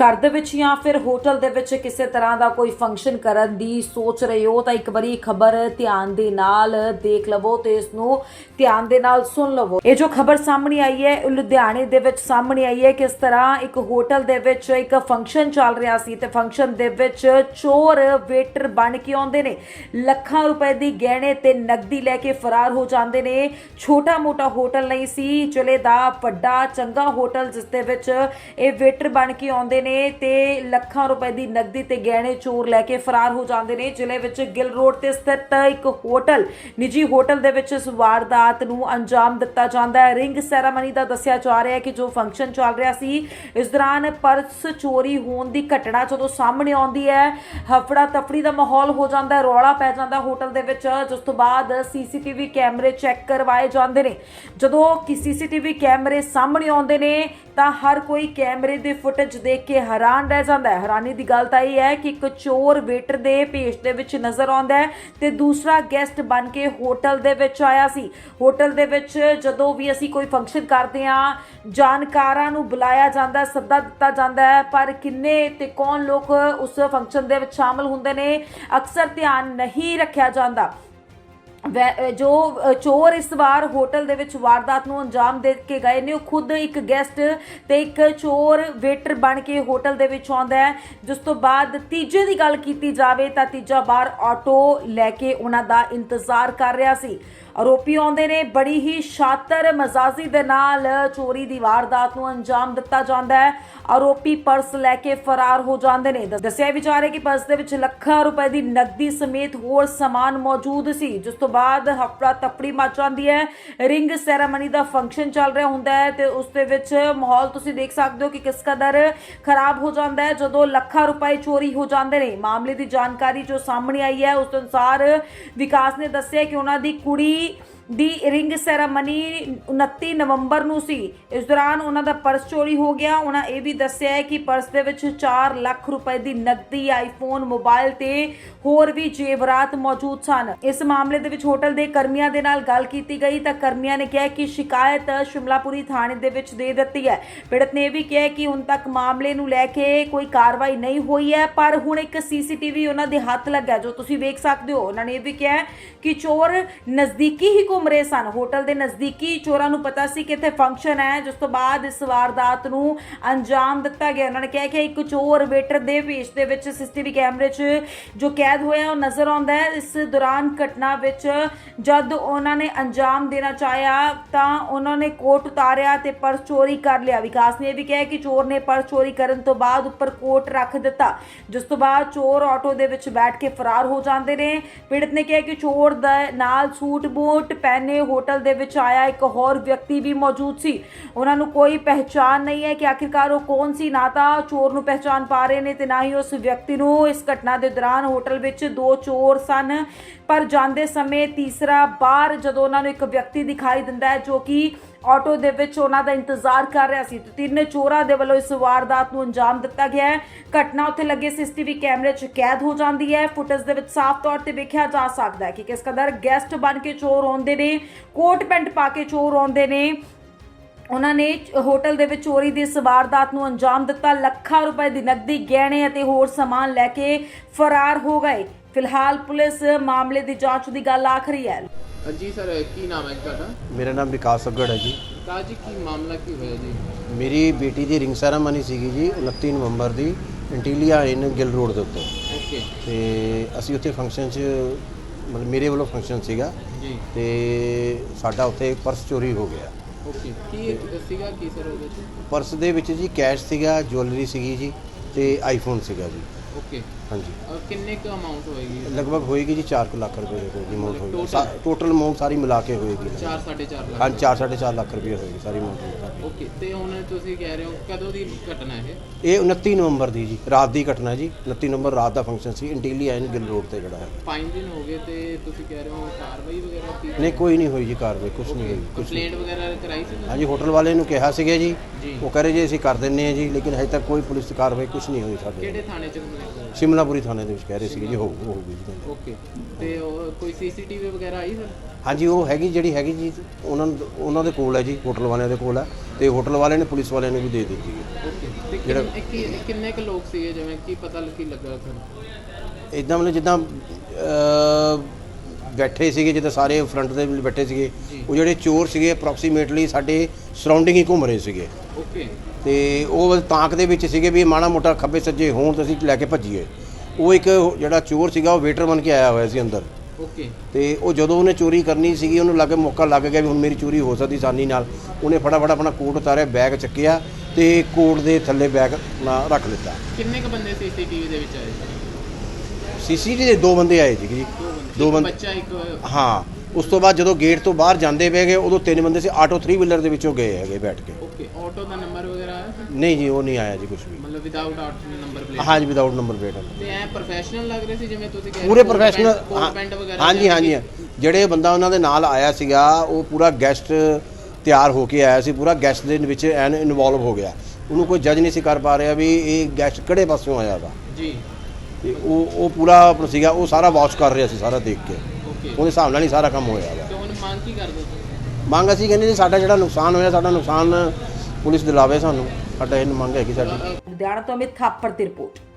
ਘਰ ਦੇ ਵਿੱਚ ਜਾਂ ਫਿਰ ਹੋਟਲ ਦੇ ਵਿੱਚ ਕਿਸੇ ਤਰ੍ਹਾਂ ਦਾ ਕੋਈ ਫੰਕਸ਼ਨ ਕਰਨ ਦੀ ਸੋਚ ਰਹੇ ਹੋ, ਤਾਂ ਇੱਕ ਵਾਰੀ ਖਬਰ ਧਿਆਨ ਦੇ ਨਾਲ ਦੇਖ ਲਵੋ ਤੇ ਇਸ ਨੂੰ ਧਿਆਨ ਦੇ ਨਾਲ ਸੁਣ ਲਵੋ। ਇਹ ਜੋ ਖਬਰ ਸਾਹਮਣੇ ਆਈ ਹੈ ਲੁਧਿਆਣੇ ਦੇ ਵਿੱਚ ਸਾਹਮਣੇ ਆਈ ਹੈ ਕਿਸ ਤਰ੍ਹਾਂ ਇੱਕ ਹੋਟਲ ਦੇ ਵਿੱਚ ਇੱਕ ਫੰਕਸ਼ਨ ਚੱਲ ਰਿਹਾ ਸੀ ਤੇ ਫੰਕਸ਼ਨ ਦੇ ਵਿੱਚ ਚੋਰ ਵੇਟਰ ਬਣ ਕੇ ਆਉਂਦੇ ਨੇ। ਲੱਖਾਂ ਰੁਪਏ ਦੀ ਗਹਿਣੇ ਤੇ ਨਕਦੀ ਲੈ ਕੇ ਫਰਾਰ ਹੋ ਜਾਂਦੇ ਨੇ। ਛੋਟਾ ਮੋਟਾ ਹੋਟਲ ਨਹੀਂ ਸੀ ਚਲੇ ਦਾ ਵੱਡਾ ਚੰਗਾ ਹੋਟਲ ਜਿਸ ਦੇ ਵਿੱਚ ਇਹ ਵੇਟਰ ਬਣ ਕੇ ਆਉਂਦੇ ਨੇ। ਤੇ ਲੱਖਾਂ ਰੁਪਏ ਦੀ ਨਕਦੀ ਤੇ ਗਹਿਣੇ ਚੋਰ ਲੈ ਕੇ ਫਰਾਰ ਹੋ ਜਾਂਦੇ ਨੇ। ਜ਼ਿਲ੍ਹੇ ਵਿੱਚ ਗਿੱਲ ਰੋਡ ਤੇ ਸਥਿਤ ਇੱਕ ਹੋਟਲ, ਨਿੱਜੀ ਹੋਟਲ ਦੇ ਵਿੱਚ ਇਸ ਵਾਰਦਾਤ ਨੂੰ ਅੰਜਾਮ ਦਿੱਤਾ ਜਾਂਦਾ ਹੈ। ਰਿੰਗ ਸੈਰਾਮਨੀ ਦਾ ਦੱਸਿਆ ਜਾ ਰਿਹਾ ਹੈ ਕਿ ਜੋ ਫੰਕਸ਼ਨ ਚੱਲ ਰਿਹਾ ਸੀ, ਇਸ ਦੌਰਾਨ ਪਰਸ ਚੋਰੀ ਹੋਣ ਦੀ ਘਟਨਾ ਜਦੋਂ ਸਾਹਮਣੇ ਆਉਂਦੀ ਹੈ ਹਫੜਾ ਤਫੜੀ ਦਾ ਮਾਹੌਲ ਹੋ ਜਾਂਦਾ ਹੈ, ਰੌਲਾ ਪੈ ਜਾਂਦਾ ਹੋਟਲ ਦੇ ਵਿੱਚ। ਜਿਸ ਤੋਂ ਬਾਅਦ ਸੀਸੀਟੀਵੀ ਕੈਮਰੇ ਚੈੱਕ ਕਰਵਾਏ ਜਾਂਦੇ ਨੇ। ਜਦੋਂ ਕਿ ਸੀਸੀਟੀਵੀ ਕੈਮਰੇ ਸਾਹਮਣੇ ਆਉਂਦੇ ਨੇ, ਤਾਂ ਹਰ ਕੋਈ ਕੈਮਰੇ ਦੇ ਫੁਟੇਜ ਦੇਖ ਕੇ ਹੈਰਾਨ ਰਹਿ ਜਾਂਦਾ ਹੈ। ਹੈਰਾਨੀ ਦੀ ਗੱਲ ਤਾਂ ਇਹ ਹੈ ਕਿ ਇੱਕ ਚੋਰ ਵੇਟਰ ਦੇ ਭੇਸ਼ ਦੇ ਵਿੱਚ ਨਜ਼ਰ ਆਉਂਦਾ ਹੈ ਤੇ ਦੂਸਰਾ ਗੈਸਟ ਬਣ ਕੇ ਹੋਟਲ ਦੇ ਵਿੱਚ ਆਇਆ ਸੀ। ਹੋਟਲ ਦੇ ਵਿੱਚ ਜਦੋਂ ਵੀ ਅਸੀਂ ਕੋਈ ਫੰਕਸ਼ਨ ਕਰਦੇ ਹਾਂ, ਜਾਣਕਾਰਾਂ ਨੂੰ ਬੁਲਾਇਆ ਜਾਂਦਾ, ਸੱਦਾ ਦਿੱਤਾ ਜਾਂਦਾ ਹੈ, ਪਰ ਕਿੰਨੇ ਤੇ ਕੌਣ ਲੋਕ ਉਸ ਫੰਕਸ਼ਨ ਦੇ ਵਿੱਚ ਸ਼ਾਮਲ ਹੁੰਦੇ ਨੇ, ਅਕਸਰ ਧਿਆਨ ਨਹੀਂ ਰੱਖਿਆ ਜਾਂਦਾ। ਜੋ ਚੋਰ ਇਸ ਵਾਰ ਹੋਟਲ ਦੇ ਵਿੱਚ ਵਾਰਦਾਤ ਨੂੰ ਅੰਜਾਮ ਦੇ ਕੇ ਗਏ ਨੇ, ਉਹ ਖੁਦ ਇੱਕ ਗੈਸਟ ਤੇ ਇੱਕ ਚੋਰ ਵੇਟਰ ਬਣ ਕੇ ਹੋਟਲ ਦੇ ਵਿੱਚ ਆਉਂਦਾ ਹੈ। ਜਿਸ ਤੋਂ ਬਾਅਦ ਤੀਜੇ ਦੀ ਗੱਲ ਕੀਤੀ ਜਾਵੇ ਤਾਂ ਤੀਜਾ ਬਾਰ ਆਟੋ ਲੈ ਕੇ ਉਹਨਾਂ ਦਾ ਇੰਤਜ਼ਾਰ ਕਰ ਰਿਹਾ ਸੀ। ਆਰੋਪੀ ਆਉਂਦੇ ਨੇ, ਬੜੀ ਹੀ ਸ਼ਾਤਰ ਮਜ਼ਾਜੀ ਦੇ ਨਾਲ ਚੋਰੀ ਦੀ ਵਾਰਦਾਤ ਨੂੰ ਅੰਜਾਮ ਦਿੱਤਾ ਜਾਂਦਾ ਹੈ। ਆਰੋਪੀ ਪਰਸ ਲੈ ਕੇ ਫਰਾਰ ਹੋ ਜਾਂਦੇ ਨੇ। ਦੱਸਿਆ ਵੀ ਜਾ ਰਿਹਾ ਕਿ ਪਰਸ ਦੇ ਵਿੱਚ ਲੱਖਾਂ ਰੁਪਏ ਦੀ ਨਕਦੀ ਸਮੇਤ ਹੋਰ ਸਮਾਨ ਮੌਜੂਦ ਸੀ, ਜਿਸ ਤੋਂ ਬਾਅਦ ਹਫੜਾ ਤਫੜੀ ਮਚ ਜਾਂਦੀ ਹੈ। ਰਿੰਗ ਸੈਰਾਮਨੀ ਦਾ ਫੰਕਸ਼ਨ ਚੱਲ ਰਿਹਾ ਹੁੰਦਾ ਹੈ ਤੇ ਉਸ ਦੇ ਵਿੱਚ ਮਾਹੌਲ ਤੁਸੀਂ ਦੇਖ ਸਕਦੇ ਹੋ ਕਿ ਕਿਸ ਕਦਰ ਖਰਾਬ ਹੋ ਜਾਂਦਾ ਹੈ, ਜਦੋਂ ਲੱਖਾਂ ਰੁਪਏ ਚੋਰੀ ਹੋ ਜਾਂਦੇ ਨੇ। ਮਾਮਲੇ ਦੀ ਜਾਣਕਾਰੀ ਜੋ ਸਾਹਮਣੇ ਆਈ ਹੈ, ਉਸ ਅਨੁਸਾਰ ਵਿਕਾਸ ਨੇ ਦੱਸਿਆ ਕਿ ਉਹਨਾਂ ਦੀ ਕੁੜੀ Pete ਦੀ ਰਿੰਗ ਸੈਰਾਮਨੀ 29 ਨਵੰਬਰ ਨੂੰ ਸੀ। ਇਸ ਦੌਰਾਨ ਉਹਨਾਂ ਦਾ ਪਰਸ ਚੋਰੀ ਹੋ ਗਿਆ। ਉਹਨਾਂ ਇਹ ਵੀ ਦੱਸਿਆ ਹੈ ਕਿ ਪਰਸ ਦੇ ਵਿੱਚ 4 ਲੱਖ ਰੁਪਏ ਦੀ ਨਕਦੀ, ਆਈਫੋਨ, ਮੋਬਾਈਲ ਤੇ ਹੋਰ ਵੀ ਜੇਵਰਾਤ ਮੌਜੂਦ ਸਨ। ਇਸ ਮਾਮਲੇ ਦੇ ਵਿੱਚ ਹੋਟਲ ਦੇ ਕਰਮੀਆਂ ਦੇ ਨਾਲ ਗੱਲ ਕੀਤੀ ਗਈ ਤਾਂ ਕਰਮੀਆਂ ਨੇ ਕਿਹਾ ਕਿ ਸ਼ਿਕਾਇਤ ਸ਼ਿਮਲਾਪੁਰੀ ਥਾਣੇ ਦੇ ਵਿੱਚ ਦੇ ਦਿੱਤੀ ਹੈ। ਪੀੜਤ ਨੇ ਇਹ ਵੀ ਕਿਹਾ ਕਿ ਹੁਣ ਤੱਕ ਮਾਮਲੇ ਨੂੰ ਲੈ ਕੇ ਕੋਈ ਕਾਰਵਾਈ ਨਹੀਂ ਹੋਈ ਹੈ, ਪਰ ਹੁਣ ਇੱਕ ਸੀਸੀਟੀਵੀ ਉਹਨਾਂ ਦੇ ਹੱਥ ਲੱਗਾ ਜੋ ਤੁਸੀਂ ਵੇਖ ਸਕਦੇ ਹੋ। ਉਹਨਾਂ ਨੇ ਇਹ ਵੀ ਕਿਹਾ ਕਿ ਚੋਰ ਨਜ਼ਦੀਕੀ ਹੀ ਕੋ ਘੁੰਮ ਰਹੇ ਸਨ। ਹੋਟਲ ਦੇ ਨਜ਼ਦੀਕੀ ਚੋਰਾਂ ਨੂੰ ਪਤਾ ਸੀ ਕਿ ਇੱਥੇ ਫੰਕਸ਼ਨ ਹੈ, ਜਿਸ ਤੋਂ ਬਾਅਦ ਇਸ ਵਾਰਦਾਤ ਨੂੰ ਅੰਜਾਮ ਦਿੱਤਾ ਗਿਆ। ਉਹਨਾਂ ਨੇ ਕਿਹਾ ਕਿ ਇੱਕ ਚੋਰ ਵੇਟਰ ਦੇ ਭੇਸ਼ ਦੇ ਵਿੱਚ ਸੀਸੀਟੀਵੀ ਕੈਮਰੇ 'ਚ ਜੋ ਕੈਦ ਹੋਇਆ, ਉਹ ਨਜ਼ਰ ਆਉਂਦਾ ਹੈ। ਇਸ ਦੌਰਾਨ ਘਟਨਾ ਵਿੱਚ ਜਦ ਉਹਨਾਂ ਨੇ ਅੰਜਾਮ ਦੇਣਾ ਚਾਹਿਆ, ਤਾਂ ਉਹਨਾਂ ਨੇ ਕੋਟ ਉਤਾਰਿਆ ਤੇ ਪਰਸ ਚੋਰੀ ਕਰ ਲਿਆ। ਵਿਕਾਸ ਨੇ ਇਹ ਵੀ ਕਿਹਾ ਕਿ ਚੋਰ ਨੇ ਪਰਸ ਚੋਰੀ ਕਰਨ ਤੋਂ ਬਾਅਦ ਉੱਪਰ ਕੋਟ ਰੱਖ ਦਿੱਤਾ, ਜਿਸ ਤੋਂ ਬਾਅਦ ਚੋਰ ਆਟੋ ਦੇ ਵਿੱਚ ਬੈਠ ਕੇ ਫਰਾਰ ਹੋ ਜਾਂਦੇ ਨੇ। ਪੀੜਤ ਨੇ ਕਿਹਾ ਕਿ ਚੋਰ ਦਾ ਨਾਲ ਸੂਟ ਬੂਟ ਪਹਿਨੇ ਹੋਟਲ ਦੇ ਵਿੱਚ ਆਇਆ, ਇੱਕ ਹੋਰ ਵਿਅਕਤੀ ਵੀ ਮੌਜੂਦ ਸੀ। ਉਹਨਾਂ ਨੂੰ ਕੋਈ ਪਹਿਚਾਨ ਨਹੀਂ ਹੈ ਕਿ ਆਖਿਰਕਾਰ ਉਹ ਕੌਣ ਸੀ। ਨਾ ਤਾਂ ਚੋਰ ਨੂੰ ਪਹਿਚਾਨ ਪਾ ਰਹੇ ਨੇ ਤੇ ਨਾ ਹੀ ਉਸ ਵਿਅਕਤੀ ਨੂੰ ਇਸ ਘਟਨਾ ਦੇ ਦੌਰਾਨ ਹੋਟਲ ਵਿੱਚ ਦੋ ਚੋਰ ਸਨ। ਪਰ ਜਾਂਦੇ ਸਮੇਂ ਤੀਸਰਾ ਬਾਹਰ ਜਦੋਂ ਉਹਨਾਂ ਨੂੰ ਇੱਕ ਵਿਅਕਤੀ ਦਿਖਾਈ ਦਿੰਦਾ ਹੈ, ਜੋ ਕਿ ਆਟੋ ਦੇ ਵਿੱਚ ਉਹਨਾਂ ਦਾ ਇੰਤਜ਼ਾਰ ਕਰ ਰਿਹਾ ਸੀ ਤੇ ਤਿੰਨ ਚੋਰਾਂ ਦੇ ਵੱਲੋਂ ਇਸ ਵਾਰਦਾਤ ਨੂੰ ਅੰਜਾਮ ਦਿੱਤਾ ਗਿਆ ਹੈ। ਘਟਨਾ ਉੱਥੇ ਲੱਗੇ ਸੀਸੀਟੀਵੀ ਕੈਮਰੇ 'ਚ ਕੈਦ ਹੋ ਜਾਂਦੀ ਹੈ। ਫੁਟੇਜ ਦੇ ਵਿੱਚ ਸਾਫ਼ ਤੌਰ ਤੇ ਵੇਖਿਆ ਜਾ ਸਕਦਾ ਹੈ ਕਿ ਕਿਸ ਕਦਰ ਗੈਸਟ ਬਣ ਕੇ ਚੋਰ ਆਉਂਦੇ ਨੇ, ਕੋਟ ਪੈਂਟ ਪਾ ਕੇ ਚੋਰ ਆਉਂਦੇ ਨੇ। ਉਹਨਾਂ ਨੇ ਹੋਟਲ ਦੇ ਵਿੱਚ ਚੋਰੀ ਦੀ ਇਸ ਵਾਰਦਾਤ ਨੂੰ ਅੰਜਾਮ ਦਿੱਤਾ। ਲੱਖਾਂ ਰੁਪਏ ਦੀ ਨਕਦੀ, ਗਹਿਣੇ ਅਤੇ ਹੋਰ ਸਮਾਨ ਲੈ ਕੇ ਫਰਾਰ ਹੋ ਗਏ। ਫਿਲਹਾਲ ਪੁਲਿਸ ਮਾਮਲੇ ਦੀ ਜਾਂਚ ਦੀ ਗੱਲ ਆਖ ਰਹੀ ਹੈ। ਜੀ ਸਰ ਕੀ ਨਾਮ ਹੈ ਤੁਹਾਡਾ? ਮੇਰਾ ਨਾਮ ਵਿਕਾਸ ਸੱਗੜ ਹੈ ਜੀ। ਕਾਜ ਜੀ ਕੀ ਮਾਮਲਾ ਕੀ ਹੋਇਆ ਜੀ? ਮੇਰੀ ਬੇਟੀ ਦੀ ਰਿੰਗ ਸੈਰਾਮਨੀ ਸੀਗੀ ਜੀ 29 ਨਵੰਬਰ ਦੀ ਇੰਟੀਲੀਆ ਇਨ ਗਿੱਲ ਰੋਡ ਦੇ ਉੱਤੇ। ਓਕੇ। ਤੇ ਅਸੀਂ ਉੱਥੇ ਫੰਕਸ਼ਨ 'ਚ ਮਤਲਬ ਮੇਰੇ ਵੱਲੋਂ ਫੰਕਸ਼ਨ ਸੀਗਾ। ਜੀ। ਤੇ ਸਾਡਾ ਉੱਥੇ ਪਰਸ ਚੋਰੀ ਹੋ ਗਿਆ। ਓਕੇ। ਕੀ ਸੀਗਾ? ਕੀ ਸਰ ਉਹਦੇ ਚ ਪਰਸ ਦੇ ਵਿੱਚ ਜੀ ਕੈਸ਼ ਸੀਗਾ ਜੁਐਲਰੀ ਸੀਗੀ ਜੀ ਤੇ ਆਈਫੋਨ ਸੀਗਾ ਜੀ। ਓਕੇ। ਹਾਂਜੀ। ਕਿੰਨੇ ਕੁ ਅਮਾਉਂਟ ਹੋਏਗੀ? ਲਗਭਗ ਹੋਏਗੀ ਜੀ 4 ਲੱਖ ਰੁਪਏ ਦੇ ਕੋਲ ਅਮਾਉਂਟ ਹੋਏਗੀ। Total? ਟੋਟਲ ਅਮਾਉਂਟ ਸਾਰੀ ਮਿਲਾ ਕੇ ਹੋਏਗੀ। 4 4.5 ਲੱਖ ਹਾਂ 4 4.5 ਲੱਖ ਰੁਪਏ ਹੋਏਗੀ ਸਾਰੀ ਅਮਾਉਂਟ ਓਕੇ ਤੇ ਹੁਣ ਤੁਸੀਂ ਕਹਿ ਰਹੇ ਹੋ ਕਦੋਂ ਦੀ ਘਟਨਾ ਇਹ? ਇਹ 29 ਨਵੰਬਰ ਦੀ ਜੀ ਰਾਤ ਦੀ ਘਟਨਾ ਜੀ। 29 ਨਵੰਬਰ ਰਾਤ ਦਾ ਫੰਕਸ਼ਨ ਸੀ ਇੰਟੀਲੀਆ ਇਨ ਗਿੱਲ ਰੋਡ ਤੇ ਜਿਹੜਾ ਹੈ। 5 ਦਿਨ ਹੋ ਗਏ ਤੇ ਤੁਸੀਂ ਕਹਿ ਰਹੇ ਹੋ ਕਾਰਵਾਈ ਵਗੈਰਾ ਕੀ ਨਹੀਂ ਕੋਈ ਨਹੀਂ ਹੋਈ ਜੀ ਕਾਰਵਾਈ ਕੁਝ ਨਹੀਂ ਹੋਈ ਕੁਝ ਨਹੀਂ। ਕੰਪਲੇਂਟ ਵਗੈਰਾ ਕਰਾਈ ਸੀ ਤੁਸੀਂ? ਹਾਂਜੀ ਹੋਟਲ ਵਾਲੇ ਨੂੰ ਕਿਹਾ ਸੀਗਾ ਜੀ। ਜੀ। ਉਹ ਕਹ ਰਹੇ ਜੀ ਅਸੀਂ ਕਰ ਦਿੰਨੇ ਆ ਜੀ ਲੇਕਿਨ ਹਜੇ ਤੱਕ ਕੋਈ ਪੁਲਿਸ ਕਾਰਵਾਈ ਕੁਝ ਨਹੀਂ ਹੋਈ ਸਾਡੇ ਕਿਹੜੇ ਥਾਣੇ ਚ ਕੰਪਲੇਂਟ ਸ਼ਿਮਲਾਪੁਰੀ ਥਾਣੇ ਦੇ ਵਿੱਚ ਕਹਿ ਰਹੇ ਸੀਗੇ ਜੀ ਹੋ ਹੋਊਗੀ ਜੀ ਓਕੇ। ਤੇ ਉਹ ਕੋਈ ਸੀਸੀਟੀਵੀ ਵਗੈਰਾ ਆਈ ਸਰ? ਹਾਂਜੀ ਉਹ ਹੈਗੀ ਜਿਹੜੀ ਹੈਗੀ ਜੀ ਉਹਨਾਂ ਨੂੰ ਉਹਨਾਂ ਦੇ ਕੋਲ ਹੈ ਜੀ ਹੋਟਲ ਵਾਲਿਆਂ ਦੇ ਕੋਲ ਹੈ। ਤੇ ਹੋਟਲ ਵਾਲਿਆਂ ਨੇ ਪੁਲਿਸ ਵਾਲਿਆਂ ਨੂੰ ਵੀ ਦੇ ਦਿੱਤੀ ਹੈ। ਓਕੇ। ਤੇ ਜਿਹੜਾ- ਕਿੰਨੇ ਕਿ- ਕਿੰਨੇ ਕੁ ਲੋਕ ਸੀਗੇ ਜਿਵੇਂ ਕੀ ਪਤਾ ਕੀ ਲੱਗਾ ਤੁਹਾਨੂੰ ਇਦਾਂ ਮਤਲਬ ਜਿੱਦਾਂ ਅਹ, ਬੈਠੇ ਸੀਗੇ ਜਿੱਦਾਂ ਸਾਰੇ ਫਰੰਟ ਦੇ ਵਿੱਚ ਬੈਠੇ ਸੀਗੇ। ਉਹ ਜਿਹੜੇ ਚੋਰ ਸੀਗੇ ਅਪਰੋਕਸੀਮੇਟਲੀ ਸਾਡੇ ਸਰਾਊਂਡਿੰਗ ਹੀ ਘੁੰਮ ਰਹੇ ਸੀਗੇ। ਓਕੇ। ਤੇ ਉਹ ਤਾਕ ਦੇ ਵਿੱਚ ਸੀਗੇ ਵੀ ਮਾੜਾ ਮੋਟਾ ਖੱਬੇ ਸੱਜੇ ਹੋਣ ਤਾਂ ਅਸੀਂ ਲੈ ਕੇ ਭੱਜੀਏ। ਉਹ ਇੱਕ ਜਿਹੜਾ ਚੋਰ ਸੀਗਾ ਉਹ ਵੇਟਰ ਬਣ ਕੇ ਆਇਆ ਹੋਇਆ ਸੀ ਅੰਦਰ। ਓਕੇ ਤੇ ਉਹ ਜਦੋਂ ਉਹਨੇ ਚੋਰੀ ਕਰਨੀ ਸੀਗੀ ਉਹਨੂੰ ਲੱਗੇ ਮੌਕਾ ਲੱਗ ਗਿਆ ਵੀ ਹੁਣ ਮੇਰੀ ਚੋਰੀ ਹੋ ਸਕਦੀ ਆਸਾਨੀ ਨਾਲ। ਉਹਨੇ ਫਟਾਫਟ ਆਪਣਾ ਕੋਟ ਉਤਾਰਿਆ ਬੈਗ ਚੱਕਿਆ ਤੇ ਕੋਟ ਦੇ ਥੱਲੇ ਬੈਗ ਨਾ ਰੱਖ ਲਿੱਤਾ। ਕਿੰਨੇ ਕ ਬੰਦੇ ਸੀਸੀਟੀਵੀ ਦੇ ਵਿੱਚ ਆਏ? ਸੀ ਸੀਸੀਟੀਵੀ ਦੇ ਦੋ ਬੰਦੇ ਆਏ ਸੀਗੇ ਜੀ। ਦੋ ਬੰਦੇ ਬੱਚਾ ਇੱਕ ਹਾਂ। ਉਸ ਤੋਂ ਬਾਅਦ ਜਦੋਂ ਗੇਟ ਤੋਂ ਬਾਹਰ ਜਾਂਦੇ ਪਏ ਗਏ ਉਦੋਂ ਤਿੰਨ ਬੰਦੇ ਸੀ ਆਟੋ 3 ਵੀਲਰ ਦੇ ਵਿੱਚੋਂ ਗਏ ਹੈਗੇ ਬੈਠ ਕੇ। ਓਕੇ ਆਟੋ ਦਾ ਨੰਬਰ ਵਗੈਰਾ ਆਇਆ ਨਹੀਂ ਜੀ ਉਹ ਨਹੀਂ ਆਇਆ ਜੀ ਕੁਝ ਵੀ। ਮਤਲਬ ਵਿਦਆਊਟ ਆਟੋ ਨੰਬਰ ਪਲੇਟ ਹਾਂਜੀ ਵਿਦਆਊਟ ਨੰਬਰ ਪਲੇਟ ਤੇ ਐ ਪ੍ਰੋਫੈਸ਼ਨਲ ਲੱਗ ਰਹੇ ਸੀ ਜਿਵੇਂ ਤੁਸੀਂ ਕਹਿ ਰਹੇ ਪੂਰੇ ਪ੍ਰੋਫੈਸ਼ਨਲ ਹਾਂਜੀ ਹਾਂਜੀ ਜਿਹੜੇ ਬੰਦਾ ਉਹਨਾਂ ਦੇ ਨਾਲ ਆਇਆ ਸੀਗਾ ਉਹ ਪੂਰਾ ਗੈਸਟ ਤਿਆਰ ਹੋ ਕੇ ਆਇਆ ਸੀ ਪੂਰਾ ਗੈਸਟ ਦੇ ਵਿੱਚ ਐਨ ਇਨਵੋਲਵ ਹੋ ਗਿਆ। ਉਹਨੂੰ ਕੋਈ ਜੱਜ ਨਹੀਂ ਸੀ ਕਰ ਪਾ ਰਿਹਾ ਵੀ ਇਹ ਗੈਸਟ ਕਿਹੜੇ ਪਾਸਿਓਂ ਆਇਆ ਵਾ। ਜੀ। ਤੇ ਉਹ ਉਹ ਪੂਰਾ ਸੀਗਾ ਉਹ ਸਾਰਾ ਵਾਚ ਕਰ ਰਿਹਾ ਸੀ ਸਾਰਾ ਦੇਖ ਕੇ। ਉਹਦੇ ਹਿਸਾਬ ਨਾਲ ਹੀ ਸਾਰਾ ਕੰਮ ਹੋਇਆ ਵਾ। ਤੇ ਹੁਣ ਮੰਗ ਕੀ ਕਰਦੇ ਹੋ ਮੰਗ ਅਸੀਂ ਕਹਿੰਦੇ ਜੀ ਸਾਡਾ ਜਿਹੜਾ ਨੁਕਸਾਨ ਹੋਇਆ ਸਾਡਾ ਨੁਕਸਾਨ ਪੁਲਿਸ ਦਿਲਾਵੇ ਸਾਨੂੰ। ਸਾਡਾ ਇਹ ਮੰਗ ਹੈਗੀ ਸਾਡੀ। ਲੁਧਿਆਣਾ ਤੋਂ ਅਮਿਤ ਖਾਪਰ ਦੀ ਰਿਪੋਰਟ।